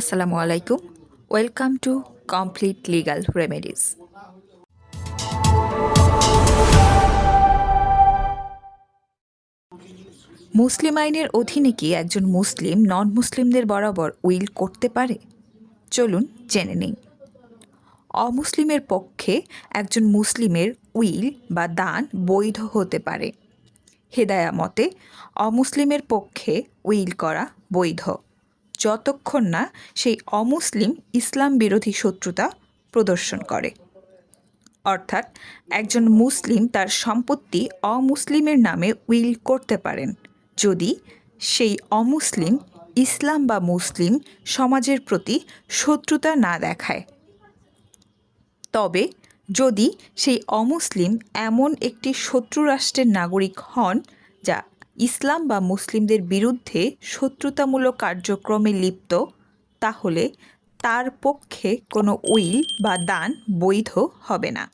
আসসালামু আলাইকুম। Welcome to complete legal remedies Muslim আইনের অধীনে কি একজন মুসলিম নন মুসলিমদের বরাবর উইল করতে পারে? চলুন জেনে নিই। অমুসলিমের পক্ষে একজন মুসলিমের উইল বা দান বৈধ হতে পারে। হেদায়া মতে অমুসলিমের পক্ষে উইল করা বৈধ। যতক্ষণ না সেই অমুসলিম ইসলাম বিরোধী শত্রুতা প্রদর্শন করে। অর্থাৎ একজন মুসলিম তার সম্পত্তি অমুসলিমের নামে উইল করতে পারেন, যদি সেই অমুসলিম ইসলাম বা মুসলিম সমাজের প্রতি শত্রুতা না দেখায়। তবে যদি সেই অমুসলিম এমন একটি শত্রু রাষ্ট্রের নাগরিক হন, যা ইসলাম বা মুসলিমদের বিরুদ্ধে শত্রুতামূলক কার্যক্রমে লিপ্ত, তাহলে তার পক্ষে কোনো উইল বা দান বৈধ হবে না।